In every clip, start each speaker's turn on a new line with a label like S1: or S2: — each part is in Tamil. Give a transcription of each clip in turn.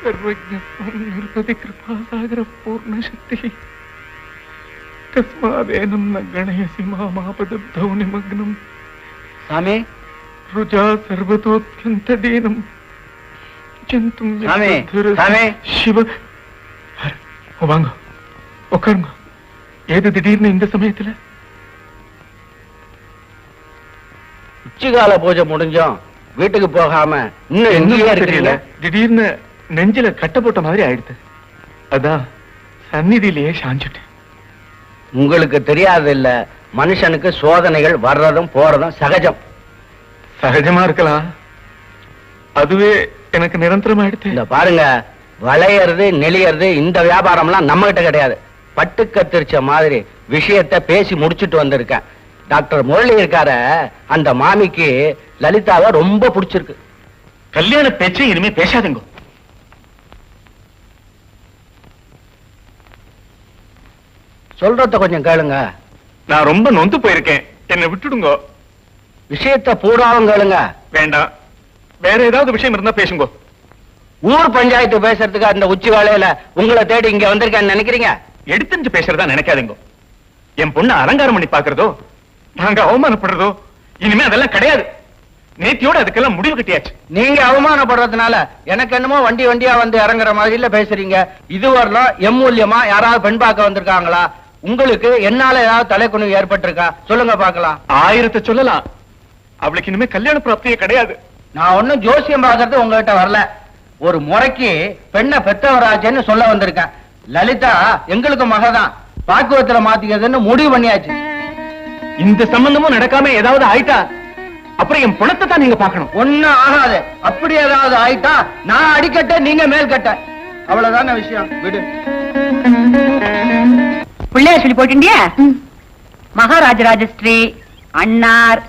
S1: सर्वज्ञत्वं निर्वधि कृपासागर पूर्णशक्तिः तस्मादेनं न गणयसि मामापदब्धौ निमग्नम्
S2: சாமி
S1: रुजा सर्वतोऽत्यन्तदीनं जन्तुं
S2: சாமி,
S1: यद्वद्धरसि
S2: சாமி.
S1: शिव ஓ, வாங்க உட்காருங்க ஏது திடீர்னு இந்த சமயத்துல
S2: உச்சிகால பூஜை முடிஞ்சோம் வீட்டுக்கு போகாம இன்னும் எங்கேயே
S1: தெரியல திடீர்னு நெஞ்சில கட்ட போட்ட மாதிரி ஆயிடுது. அதான் சந்நிதியிலேயே சாஞ்சிட்டேன்.
S2: உங்களுக்கு தெரியாது இல்ல மனுஷனுக்கு சோதனைகள் வர்றதும் போறதும் சகஜம்.
S1: சகஜமா இருக்கலாம். அதுவே எனக்கு நிரந்தரமாயிடுது.
S2: இந்த பாருங்க வளையறது நெளியறது இந்த வியாபாரம்லாம் நம்ம கிட்ட கிடையாது. பட்டு கத்திரிச்ச மாதிரி விஷயத்த பேசி முடிச்சிட்டு வந்திருக்கேன். டாக்டர் முரளி இருக்கார அந்த மாமிக்கு லலிதாவை ரொம்ப பிடிச்சிருக்கு.
S1: கல்யாண பேச்சை இனிமே பேசாதுங்க.
S2: சொல்றத கொஞ்சம் கேளுங்க.
S1: நான் ரொம்ப நொந்து போயிருக்கேன். என்னை விட்டுடுங்க.
S2: விஷயத்த பூராவும் கேளுங்க.
S1: வேண்டாம். வேற ஏதாவது விஷயம் இருந்தா பேசுங்க.
S2: ஊர் பஞ்சாயத்து பேசுறதுக்கு அந்த உச்சி வேலையில உங்களை தேடி இங்க வந்திருக்கேன்னு நினைக்கிறீங்க?
S1: எடுத்துட்டு பேசுறதா நினைக்காதீங்க. என் பொண்ணு அலங்காரம் பண்ணி பாக்குறதோ நாங்க அவமானப்படுறதோ? இனிமே அதெல்லாம் கிடையாது. நேத்தியோட அதுக்கெல்லாம் முடிவு கட்டியாச்சு.
S2: நீங்க அவமானப்படுறதுனால எனக்கு என்னமோ வண்டி வண்டியா வந்து இறங்குற மாதிரி இல்ல பேசுறீங்க. இது வரலாம் எம் மூலியமா யாராவது பெண் பார்க்க வந்திருக்காங்களா? உங்களுக்கு என்னால ஏதாவது தலைக்குணு ஏற்பட்டிருக்கா? சொல்லுங்க பார்க்கலாம்.
S1: ஆயிரத்தை சொல்லலாம். அவளுக்கு இனிமே கல்யாண பிராப்தியே கிடையாது.
S2: நான் ஒண்ணும் ஜோசியம் பார்க்கறது உங்ககிட்ட வரல. ஒரு முறைக்கு பெண்ணை பெத்தவராச்சேன்னு சொல்ல வந்திருக்கேன். லலிதா எங்களுக்கு மகதான். பாக்குவத்துல மாத்திக்கிறதுன்னு முடிவு பண்ணியாச்சு.
S1: இந்த சம்பந்தமும் நடக்காம ஏதாவது ஆயிட்டா? அப்புறம் என் பணத்தை தான் நீங்க பார்க்கணும்.
S2: ஒண்ணும் ஆகாது. அப்படி ஏதாவது ஆயிட்டா நான் அடிக்கட்ட நீங்க மேல் கட்ட அவ்வளவுதான விஷயம். விடு.
S3: பிள்ளைய சொல்லி போட்டுண்டியா மகாராஜராஜ ஸ்ரீ அன்னார்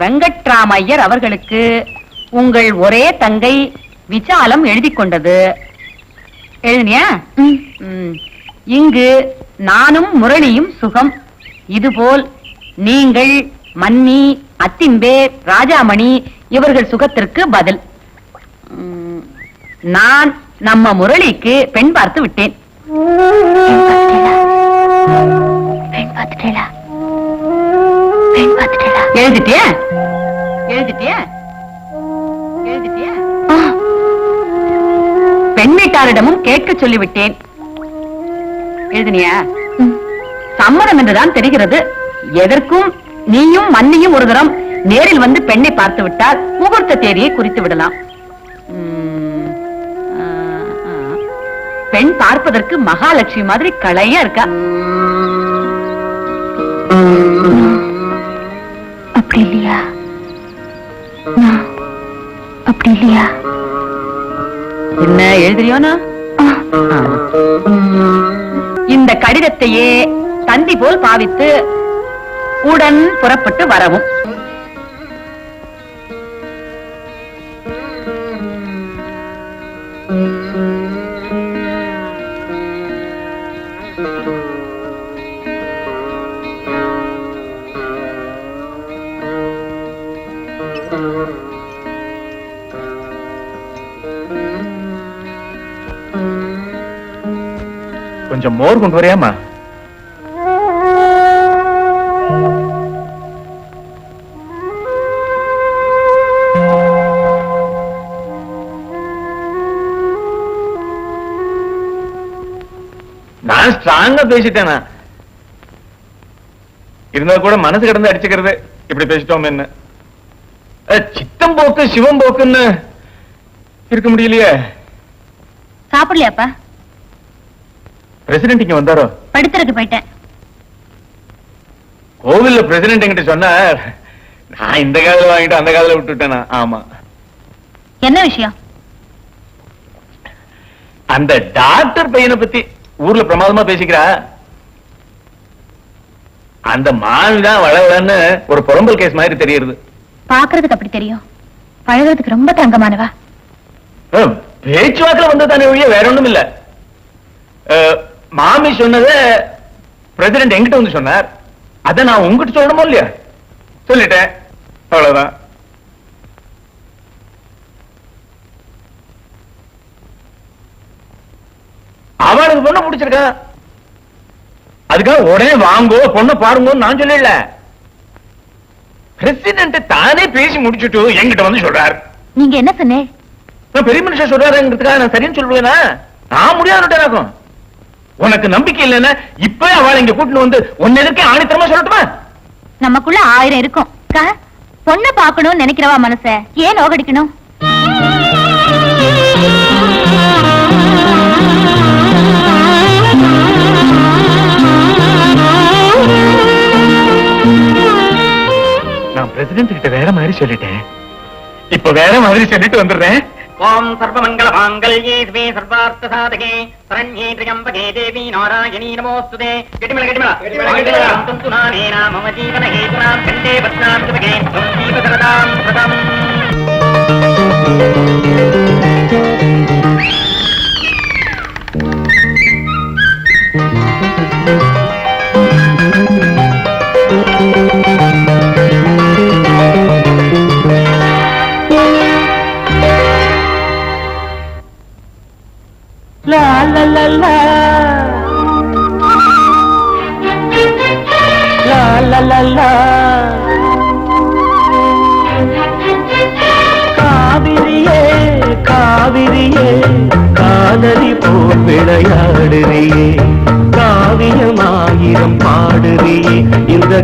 S3: வெங்கட்ராமையர் அவர்களுக்கு உங்கள் ஒரே தங்கை விசாலம் எழுதி கொண்டது. எழுதினியா. இங்கு நானும் முரளியும் சுகம். இதுபோல் நீங்கள் மன்னி அத்திம்பே ராஜாமணி இவர்கள் சுகத்திற்கு பதில். நான் நம்ம முரளிக்கு பெண் பார்த்து விட்டேன். எழுதிட்டியா? எழுதிட்டியா? பெண் வீட்டாரிடமும் கேட்க சொல்லிவிட்டேன். எழுதினியா? சம்மதம் என்றுதான் தெரிகிறது. எதற்கும் நீயும் மன்னியும் ஒரு தரம் நேரில் வந்து பெண்ணை பார்த்து விட்டால் முகூர்த்த தேதியை குறித்து விடலாம். பெண் பார்ப்பதற்கு மகாலட்சுமி மாதிரி களையா இருக்கா?
S4: அப்படி இல்லையா? அப்படி இல்லையா?
S3: என்ன எழுதுறியோனா இந்த கடிதத்தையே தந்தி போல் பாவித்து உடன் புறப்பட்டு வரவும்.
S1: கொஞ்சம் மோர் கொண்டு வரையாமா நான் ஸ்ட்ராங்கா பேசிட்டேனா? இருந்தா கூட மனசு கிடந்து அடிச்சுக்கிறது. இப்படி பேசிட்டோம் என்ன சித்தம் போக்கு சிவம் போக்குன்னு இருக்க முடியலையே.
S4: சாப்பிடலையாப்பா?
S1: பிரசிடென்ட் இங்க வந்தாரோ?
S4: படுத்துறதுக்கு போயிட்டேன்.
S1: கோவில்ல பிரசிடென்ட் என்கிட்ட சொன்னார் நான் இந்த காதல வாங்கிட்டு அந்த காதல விட்டுட்டேனா? ஆமா.
S4: என்ன விஷயம்?
S1: அந்த டாக்டர் பையனை பத்தி ஊர்ல பிரமாதமா பேசிக்கிறா. அந்த மாமி தான் வளவளன்னு ஒரு புறம்பல் கேஸ் மாதிரி தெரியுது.
S4: பாக்குறதுக்கு அப்படி தெரியும். பழகுறதுக்கு ரொம்ப தங்கமானவா?
S1: பேச்சுவாக்குல வந்து தானே ஒழிய வேற ஒண்ணும் இல்ல. மாமி சொன்னத பிரசிடென்ட் என்கிட்ட வந்து சொன்னார். அத நான் உங்ககிட்ட சொல்லணுமோ இல்லையா? சொல்லிட்டேன். அவ்வளவுதான். அவளுக்கு பொண்ணு பிடிச்சிருக்கான் அதுக்காக உடனே வாங்கோ பொண்ணு பாருங்கன்னு நான் சொல்லல பிரசிடென்ட் தானே பேசி முடிச்சுட்டு என்கிட்ட வந்து சொல்றாரு.
S4: நீங்க என்ன சொன்னே?
S1: நான் பெரிய மனுஷன் சொல்றாருங்கிறதுக்காக நான் சரின்னு சொல்லுவேனா? நான் முடியாது உனக்கு நம்பிக்கை இல்லைன்னா இப்ப அவளை இங்க கூட்டிட்டு வந்து உன்ன எதுக்கே ஆணித்தரமா சொல்லட்டுமா?
S4: நமக்குள்ள ஆயிரம் இருக்கும். பொண்ணை பார்க்கணும்னு நினைக்கிறவா மனச? ஏன் நோகடிக்கணும்?
S1: பிரசிடென்ட் கிட்ட வேற மாதிரி சொல்லிட்டேன். இப்ப வேற மாதிரி சொல்லிட்டு வந்துடுறேன்.
S5: ஓம் சர்வமங்கல மாங்கல்யே ஸ்ரீ சர்வார்த்த சாதகே சரண்யே திரியம்பகே தேவி நாராயணீ நமோஸ்துதே. கெட்டிமல கெட்டிமல. மங்களம் தந்து நானேனா மம ஜீவன ஹேதுனாம். கண்டே பத்னாம் துவம் ஜீவ சரதாம் சதம்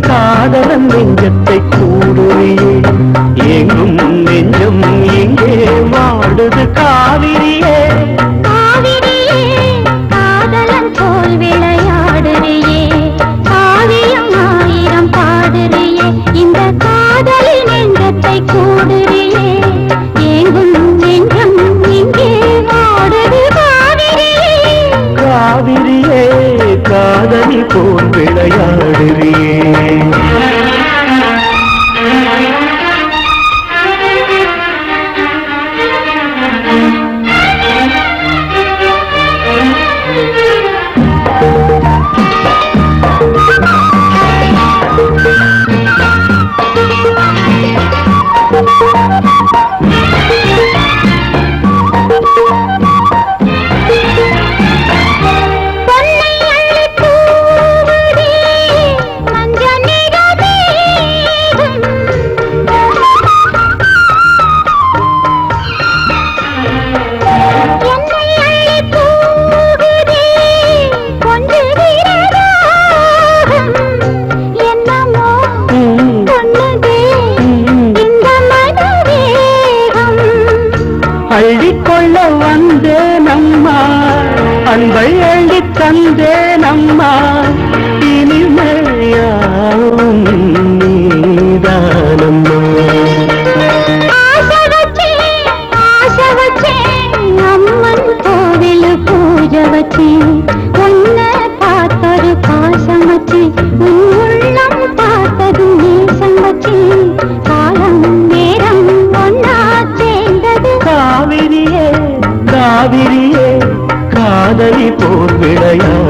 S2: காதலன்
S6: நெஞ்சத்தில் இதயம்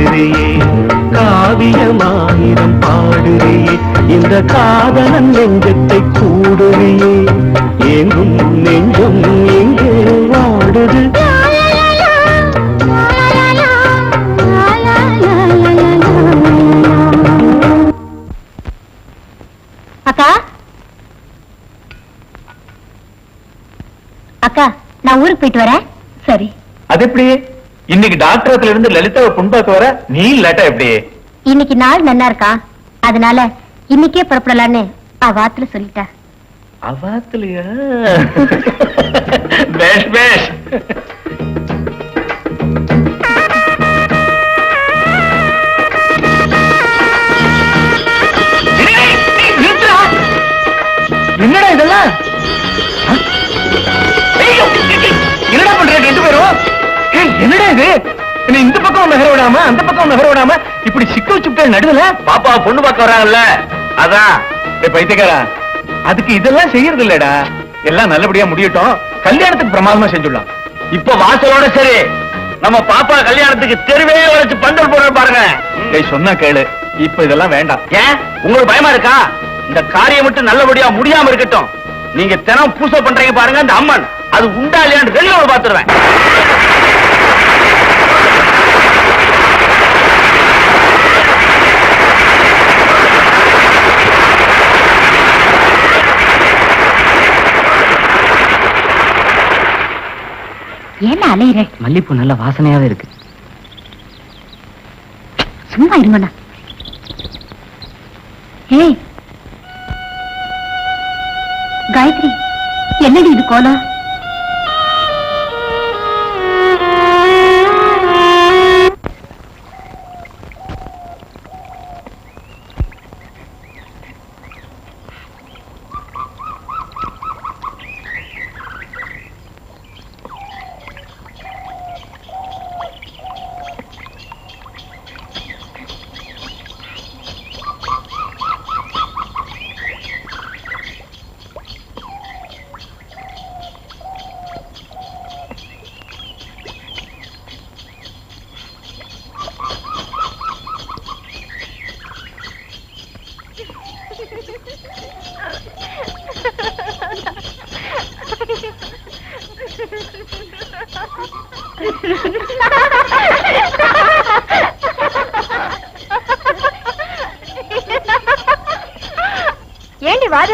S6: பாடுறியே
S2: காவியமாயிரம் பாடுறியே இந்த காதலன் நெஞ்சத்தை கூடுறியே எங்கும் நெஞ்சம் எங்கே வாடுது.
S6: அக்கா?
S4: அக்கா நான் ஊருக்கு போயிட்டு வரேன். சரி.
S1: அது எப்படி? இன்னைக்கு டாக்டரத்துல இருந்து லலிதாவை புண்பாக்க வர நீ லேட்டா எப்படி?
S4: இன்னைக்கு நாள் நல்லா இருக்கா? அதனால இன்னைக்கே புறப்படலான்னு அவ வாத்துல சொல்லிட்டா.
S1: அவாத்துலயா? பேஷ் பேஷ். என்னடா இது? என்ன இந்த பக்கம் நகர விடாம அந்த பக்கம் நகர விடாம இப்படி சிக்க வச்சுட்டேன் நடுவுல? பாப்பா பொண்ணு பார்க்க வராங்கல்ல. அதான். பைத்தியக்காரா அதுக்கு இதெல்லாம் செய்யறது இல்லடா எல்லாம் நல்லபடியா முடியட்டும். கல்யாணத்துக்கு பிரமாதமா செஞ்சுடலாம். இப்ப வாசலோட சரி. நம்ம பாப்பா கல்யாணத்துக்கு தெருவே வச்சு பந்தல் போடுற பாருங்க. டேய் சொன்னா கேளு. இப்ப இதெல்லாம் வேண்டாம். ஏன்? உங்களுக்கு பயமா இருக்கா? இந்த காரியம் மட்டும் நல்லபடியா முடியாம இருக்கட்டும். நீங்க தினம் பூசை பண்றீங்க பாருங்க அந்த அம்மன். அது உண்டா இல்லையான்னு வெளியோட பாத்துருவேன்
S4: ஏன் அலையிற?
S2: மல்லிப்பூ நல்ல வாசனையாவே இருக்கு.
S4: சும்மா இருங்கண்ணா ஏய். காயத்ரி என்னடி இது கோலம்?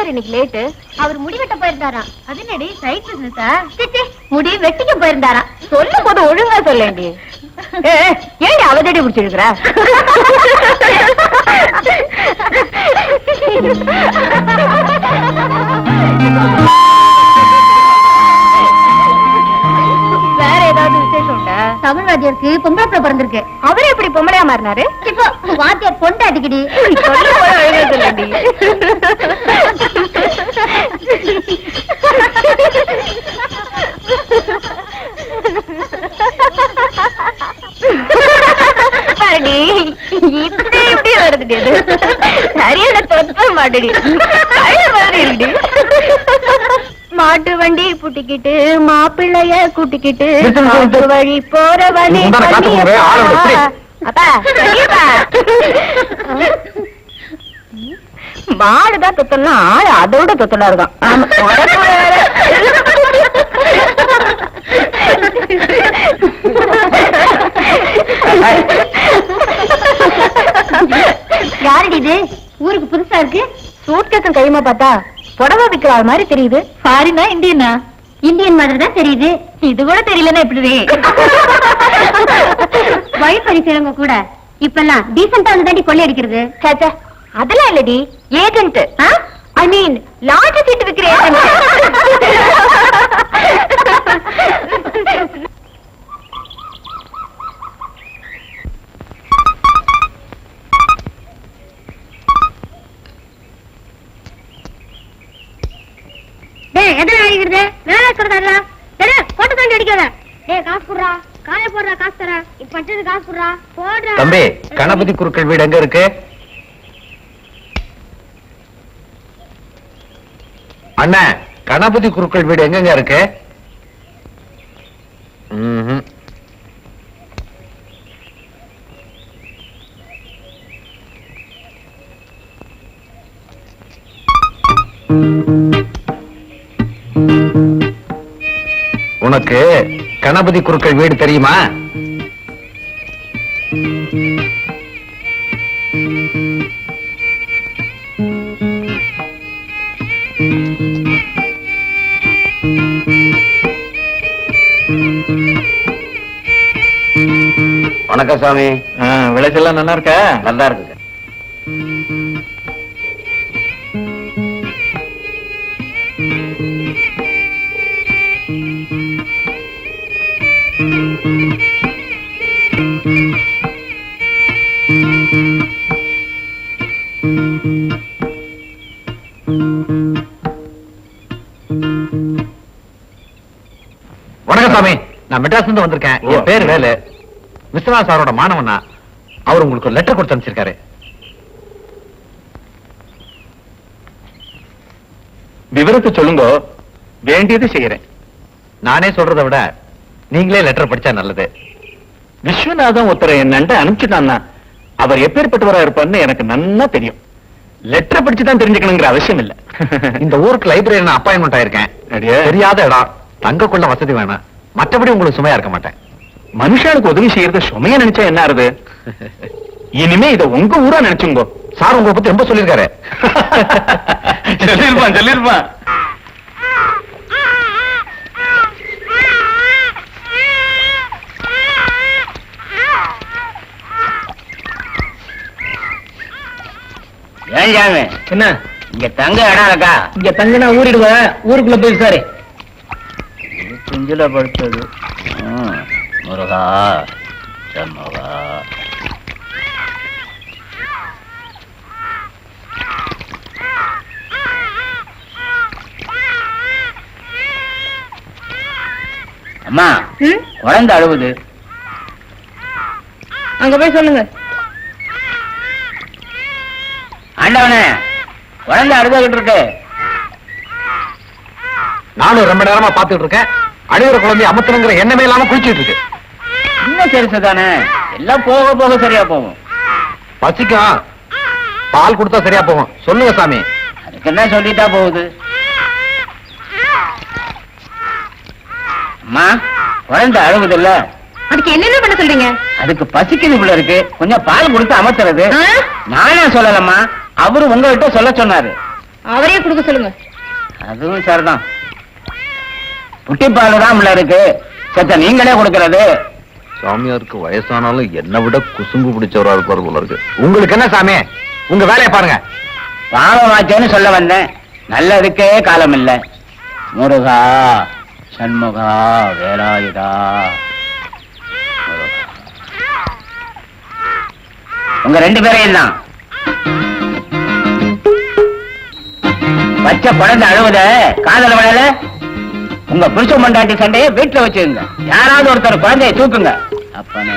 S4: ஏண்டி இன்னைக்கு லேட்டு அவர் முடி வெட்ட போயிருந்தாராம். அது என்னடி சைட் பிசினஸா முடி வெட்டிக்க போயிருந்தாராம். சொல்லும் போது ஒழுங்கா சொல்லேண்டி. ஏண்டி அவதடி பிடிச்சிருக்கிற? வேற ஏதாவது விசேஷம்? தமிழ் வாத்தியாருக்கு பொம்பளை பிள்ளை பிறந்திருக்கு. அவரே எப்படி பொம்பளையா மாறினாரு? இப்போ வாத்தியார் பொண்டாட்டிக்கிடி அடிக்கடி. பாருடி இப்படி இப்படி வருதுடி அது சரியான தொத்த மாட்டடி. மாதிரி இருக்குடி மாட்டு வண்டி பூட்டிக்கிட்டு மாப்பிள்ளைய கூட்டிக்கிட்டு. மாட்டு வழி போற வழி. மாடுதான் தொத்தலாம் ஆள் அதோட தொத்தலா இருக்கான். யாருடி இது ஊருக்கு புதுசா இருக்கு சூட்கேஸும் கையுமா பார்த்தா புடவை விக்கிற ஆள் மாதிரி தெரியுது. ஃபாரினா இந்தியனா இந்தியன் மாதிரி தான் தெரியுது. இது கூட தெரியலன்னா எப்படி வழிப்பறி செய்யறவங்க கூட இப்பெல்லாம் டீசெண்டா வந்து தாண்டி கொள்ளை அடிக்கிறது. சேச்சா அதெல்லாம் இல்லடி. Agent I mean lodge seat விக்கிற ஏஜென்ட் எதுல அடிக்கிறது? வேலை போட்டு தாண்டி அடிக்காத. டேய் காசு காய போடுறா காசு தர இப்ப காசு போடுறா.
S1: தம்பி கணபதி குருக்கள் வீடு எங்க இருக்கு? அண்ணா கணபதி குருக்கள் வீடு எங்க இருக்கு? உங்களுக்கு கணபதி குருக்கள் வீடு தெரியுமா?
S7: வணக்கம் சாமி.
S8: விளைச்செல்லாம் நல்லா இருக்கா?
S7: நல்லா இருக்கு
S8: வணக்கம் சாமி. நான் மெட்ராஸ்ல இருந்து வந்திருக்கேன் என் பேர் வேலு. விஸ்வநாத் சாரோட மாணவனா? அவர் உங்களுக்கு ஒரு லெட்டர் கொடுத்து அனுப்பிச்சிருக்காரு. விவரத்தை சொல்லுங்க. வேண்டியது செய்யறேன். நானே சொல்றதை விட நீங்களே லெட்டர் படிச்சா நல்லது. விஸ்வநாதன் ஒருத்தரை என்னன்ட்டு அனுப்பிச்சுட்டான்னா அவர் எப்பேற்பட்டவரா இருப்பார்னு எனக்கு நன்னா தெரியும். லெட்டர் படிச்சு தான் தெரிஞ்சுக்கணுங்கிற அவசியம் இல்ல. இந்த ஊருக்கு லைப்ரரி நான் அப்பாயின்மெண்ட் ஆயிருக்கேன். தெரியாத இடம். தங்கக்குள்ள வசதி வேணாம். மற்றபடி உங்களுக்கு சுமையா இருக்க மாட்டேன். மனுஷனுக்கு உதவி செய்யறது சுமையா நினைச்சா என்ன ஆறுது? இனிமே இத உங்க ஊரா நினைச்சுங்கோ. சார் உங்களை பத்தி ரொம்ப சொல்லிருக்காரு சொல்லிருப்பான் சொல்லிருப்பான்
S7: ஏன் சாமி?
S8: என்ன?
S7: இங்க தங்க இடம் இருக்கா?
S8: இங்க தங்கினா ஊறிடுவேன் ஊருக்குள்ள போய் சாரு
S7: குஞ்சில படுத்தது. முருகா சண்முகா அம்மா குழந்தை அழுகுது
S9: அங்க போய் சொல்லுங்க.
S7: ஆண்டவனே குழந்தை அழுதுகிட்டு இருக்கு
S8: நானும் ரொம்ப நேரமா பாத்துட்டு இருக்கேன். அழுகிற குழந்தை அமர்த்தணுங்கிற எண்ணமே இல்லாம குளிச்சிட்டு இருக்கு.
S7: இன்னும் தானே எல்லாம் போக போக சரியா போகும்.
S8: பசிக்கும் பால் கொடுத்தா சரியா போகும். சொல்லுங்க சாமி.
S7: அதுக்கு என்ன சொல்லிட்டா போகுது? அம்மா குழந்தை அழுகுது இல்ல
S4: அதுக்கு என்னென்ன பண்ண சொல்றீங்க?
S7: அதுக்கு பசிக்குது போல இருக்கு. கொஞ்சம் பால் கொடுத்து அமர்த்துறது? நானே சொல்லலம்மா. அவரு உங்ககிட்ட சொல்ல சொன்னாரு.
S4: அவரே கொடுக்க சொல்லுங்க.
S7: அதுவும் சரிதான். புட்டி பால் தான் உள்ள இருக்கு. சத்த நீங்களே கொடுக்கறது.
S8: சாமியாருக்கு வயசானாலும் என்னை விட குசும்பு பிடிச்சவரா இருப்பாரு போல இருக்கு. உங்களுக்கு என்ன சாமி? உங்க வேலையை பாருங்க.
S7: பாவமாச்சேன்னு சொல்ல வந்தேன். நல்லதுக்கே காலம் இல்ல. முருகா சண்முகா வேலாயுதா. உங்க ரெண்டு பேரையும் தான். பச்சை குழந்தை அழுவுத காதல விடல? உங்க புருஷ மண்டாட்டி சண்டையை வீட்டுல வச்சுங்க யாராவது ஒருத்தர் குழந்தையை தூக்குங்க. அப்பனே.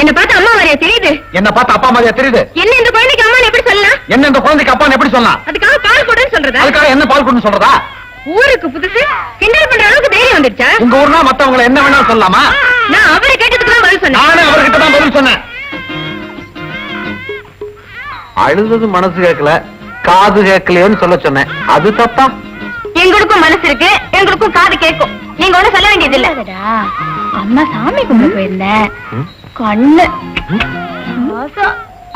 S4: என்ன பார்த்து அம்மா வரைய தெரியுது?
S8: என்ன பார்த்து அப்பா மாதிரியா தெரியுது?
S4: என்ன இந்த குழந்தைக்கு அம்மா எப்படி சொல்லலாம்?
S8: என்ன இந்த குழந்தைக்கு அப்பான்னு எப்படி சொல்லலாம்?
S4: அதுக்காக பால் கொடுன்னு சொல்றதா?
S8: அதுக்காக என்ன பால் கொடுன்னு சொல்றதா?
S4: ஊருக்கு புதுசு கிண்டல் பண்ற அளவுக்கு தைரியம் வந்துருச்சா
S8: உங்க ஊர்னா மத்தவங்களை என்ன வேணாலும் சொல்லலாமா?
S4: நான் அவரை கேட்டதுக்கு தான் பதில் சொன்னேன்.
S8: நானே அவர்கிட்ட தான் பதில் சொன்னேன். அழுதது மனசு கேட்கல காது கேட்கலையோன்னு சொல்ல சொன்னேன். அது தப்பா?
S4: எங்களுக்கும் மனசு இருக்கு எங்களுக்கும் காது கேட்கும். நீங்க ஒண்ணும் சொல்ல வேண்டியது இல்ல அம்மா சாமி கும்பிட போயிருந்தேன்? கண்ணு.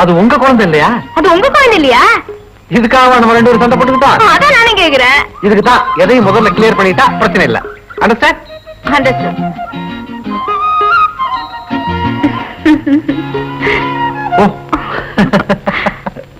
S8: அது உங்க குழந்தை இல்லையா?
S4: அது உங்க குழந்தை இல்லையா?
S8: இதுக்காக நம்ம ரெண்டு பேரும் சண்டை போட்டுக்கிட்டோம்
S4: அதான் நானும் கேக்குறேன்.
S8: இதுக்கு தான் எதையும் முதல்ல கிளியர் பண்ணிட்டா பிரச்சனை இல்ல. Understand
S4: Understood.
S8: ஓ.